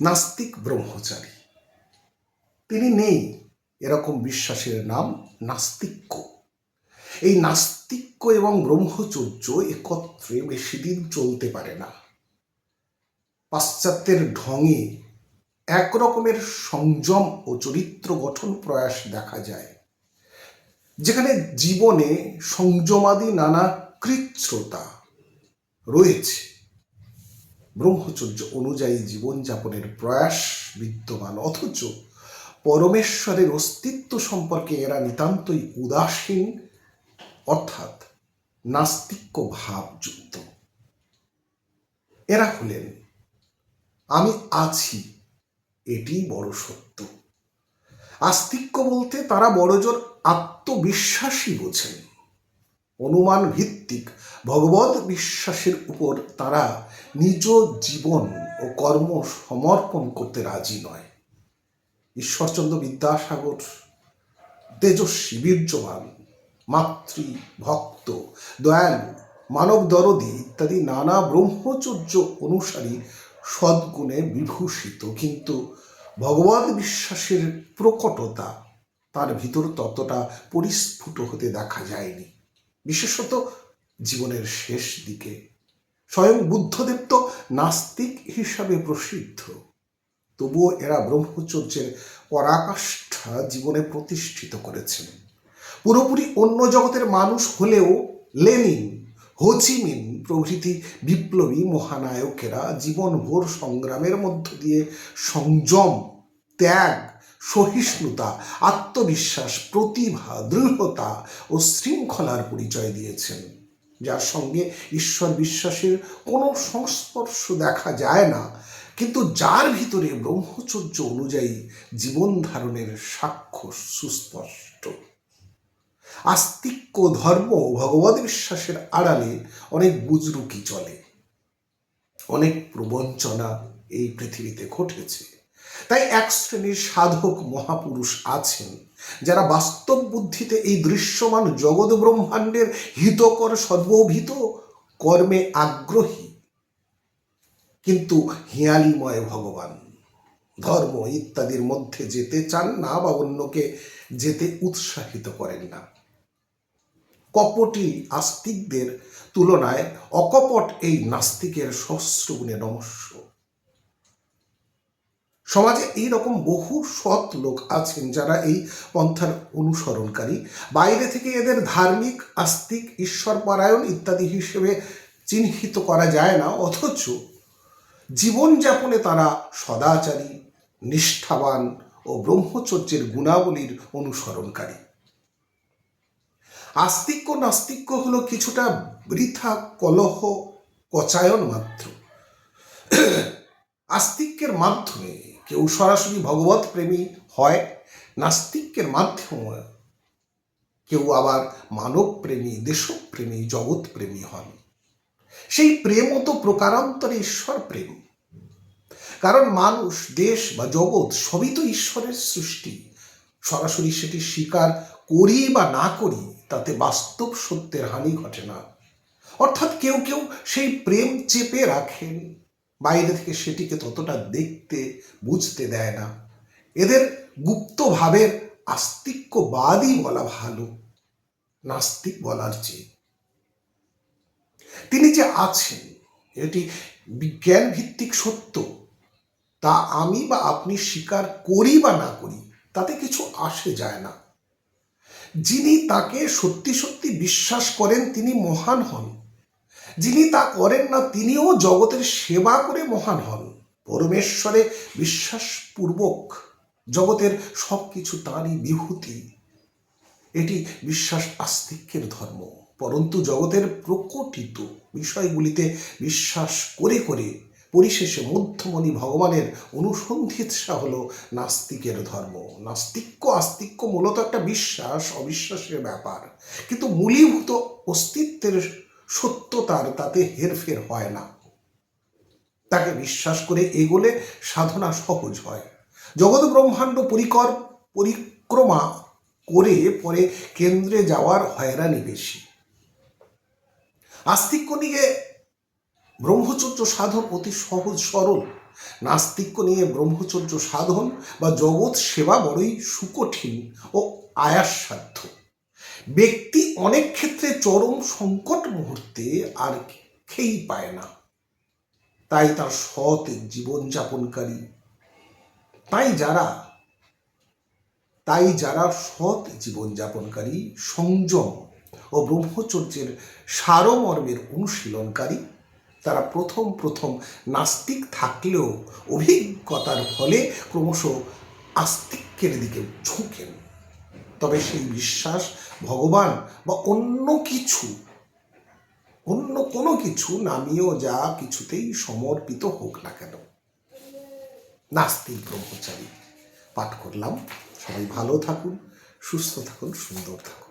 নাস্তিক ব্রহ্মচারী। তিনি নেই, এরকম বিশ্বাসের নাম নাস্তিক্য। এই নাস্তিক্য এবং ব্রহ্মচর্য একত্রে বেশি দিন চলতে পারে না। পাশ্চাত্যের ঢঙে এক রকমের সংযম ও চরিত্র গঠন প্রয়াস দেখা যায়, যেখানে জীবনে সংযমাদি নানা কৃচ্ছ্রতা রয়েছে। ব্রহ্মচর্য অনুযায়ী জীবনযাপনের প্রয়াস বিদ্যমান। অথচ পরমেশ্বরের অস্তিত্ব সম্পর্কে এরা নিতান্তই উদাসীন, অর্থাৎ নাস্তিক্য ভাবযুক্ত এরা হলেন, আমি আছি, এটি বড় সত্য। আস্তিক্য বলতে তারা বড়জোর আত্মবিশ্বাসী বোঝেন। অনুমান ভিত্তিক ভগবত বিশ্বাসের উপর তারা নিজ জীবন ও কর্ম সমর্পণ করতে রাজি নয়। ঈশ্বরচন্দ্র বিদ্যাসাগর, তেজস্বী, বীর্যবান, মাতৃ, ভক্ত, দয়ালু, মানব দরদি ইত্যাদি নানা ব্রহ্মচর্য অনুসারী সদ্গুণে বিভূষিত। কিন্তু ভগবত বিশ্বাসের প্রকটতা তার ভিতর ততটা পরিস্ফুট হতে দেখা যায়নি। বিশেষত জীবনের শেষ দিকে। স্বয়ং বুদ্ধদেব তো নাস্তিক হিসাবে প্রসিদ্ধ। তবুও এরা ব্রহ্মচর্যের পরাকাষ্ঠা জীবনে প্রতিষ্ঠিত করেছেন। পুরোপুরি অন্য জগতের মানুষ হলেও লেনিন, হোচিমিন প্রভৃতি বিপ্লবী মহানায়কেরা জীবনভর সংগ্রামের মধ্য দিয়ে সংযম, ত্যাগ সহিষ্ণুতা, আত্মবিশ্বাস, প্রতিভা, দৃঢ়তা ও শৃঙ্খলার পরিচয় দিয়েছেন। যার সঙ্গে ঈশ্বর বিশ্বাসের কোনো সংস্পর্শ দেখা যায় না, কিন্তু যার ভিতরে ব্রহ্মচর্য অনুযায়ী জীবন ধারণের সাক্ষ্য সুস্পষ্ট। আস্তিক্য ধর্ম ভগবত বিশ্বাসের আড়ালে অনেক বুজরুকি চলে। অনেক প্রবঞ্চনা এই পৃথিবীতে ঘটেছে। তাই এক শ্রেণির সাধক মহাপুরুষ আছেন, যারা বাস্তব বুদ্ধিতে এই দৃশ্যমান জগৎ ব্রহ্মাণ্ডের হিতকর সর্বভিত কর্মে আগ্রহী। কিন্তু হিয়ালিময় ভগবান, ধর্ম ইত্যাদির মধ্যে যেতে চান না বা অন্যকে যেতে উৎসাহিত করেন না। কপটি আস্তিকদের তুলনায় অকপট এই নাস্তিকের সহস্র গুণে নমস্য। সমাজে এই রকম বহু সৎ লোক আছেন যারা এই পন্থার অনুসরণকারী। বাইরে থেকে এদের ধার্মিক, আস্তিক, ঈশ্বরপরায়ণ ইত্যাদি হিসেবে চিহ্নিত করা যায় না, অথচ জীবনযাপনে তারা সদাচারী, নিষ্ঠাবান ও ব্রহ্মচর্যের গুণাবলীর অনুসরণকারী। আস্তিক্য নাস্তিক্য হলো কিছুটা বৃথা, কলহ, কচায়ন মাত্র। আস্তিক্যের মাধ্যমে কেউ সরাসরি ভগবত প্রেমী হয়, নাস্তিকের মাধ্যমে কেউ আবার মানব প্রেমী দেশপ্রেমী জগৎ প্রেমী হন। সেই প্রেমও তো প্রকারান্তরে ঈশ্বর প্রেম। কারণ মানুষ, দেশ বা জগৎ সবই তো ঈশ্বরের সৃষ্টি। সরাসরি সেটি স্বীকার করি বা না করি, তাতে বাস্তব সত্যের হানি ঘটে না। অর্থাৎ কেউ কেউ সেই প্রেম চেপে রাখেন। বাইরে থেকে সেটিকে ততটা দেখতে, বুঝতে দেয় না। এদের গুপ্ত ভাবের আস্তিক্যবাদই বলা ভালো, নাস্তিক বলার চেয়ে। তিনি যে আছেন, এটি বিজ্ঞান ভিত্তিক সত্য। তা আমি বা আপনি স্বীকার করি বা না করি, তাতে কিছু আসে যায় না। যিনি তাকে সত্যি সত্যি বিশ্বাস করেন, তিনি মহান হন। যিনি তা করেন না, তিনিও জগতের সেবা করে মহান হন। পরমেশ্বরে বিশ্বাসপূর্বক জগতের সব কিছু তাঁরই বিভূতি এটি বিশ্বাস আস্তিক্যের ধর্ম। পরন্তু জগতের প্রকটিত বিষয়গুলিতে বিশ্বাস করে করে পরিশেষে মধ্যমণি ভগবানের অনুসন্ধিৎসা হল নাস্তিকের ধর্ম। নাস্তিক্য আস্তিক্য মূলত একটা বিশ্বাস, অবিশ্বাসের ব্যাপার। কিন্তু মূলীভূত অস্তিত্বের সত্যতার তাতে হেরফের হয় না। তাকে বিশ্বাস করে এগোলে সাধনা সহজ হয়। জগৎ ব্রহ্মাণ্ড পরিকর, পরিক্রমা করে পরে কেন্দ্রে যাওয়ার হয়রানি বেশি। আস্তিক্য নিয়ে ব্রহ্মচর্য সাধন অতি সহজ সরল। নাস্তিক্য নিয়ে ব্রহ্মচর্য সাধন বা জগৎ সেবা বড়ই সুকঠিন ও আয়াসসাধ্য। ব্যক্তি অনেক ক্ষেত্রে চরম সংকট মুহূর্তে আর খেই পায় না। তাই তার সৎ জীবনযাপনকারী। তাই যারা তাই যারা সৎ জীবনযাপনকারী, সংযম ও ব্রহ্মচর্যের সারমর্মের অনুশীলনকারী, তারা প্রথম প্রথম নাস্তিক থাকলেও অভিজ্ঞতার ফলে ক্রমশ আস্তিক্যের দিকে ঝুঁকেন। তবে সেই বিশ্বাস ভগবান বা অন্য কিছু, অন্য কোনো কিছু নামিয়েও যা কিছুতেই সমর্পিত হোক না কেন। নাস্তিক ব্রহ্মচারী, পাঠ করলাম। সবাই ভালো থাকুন, সুস্থ থাকুন, সুন্দর থাকুন।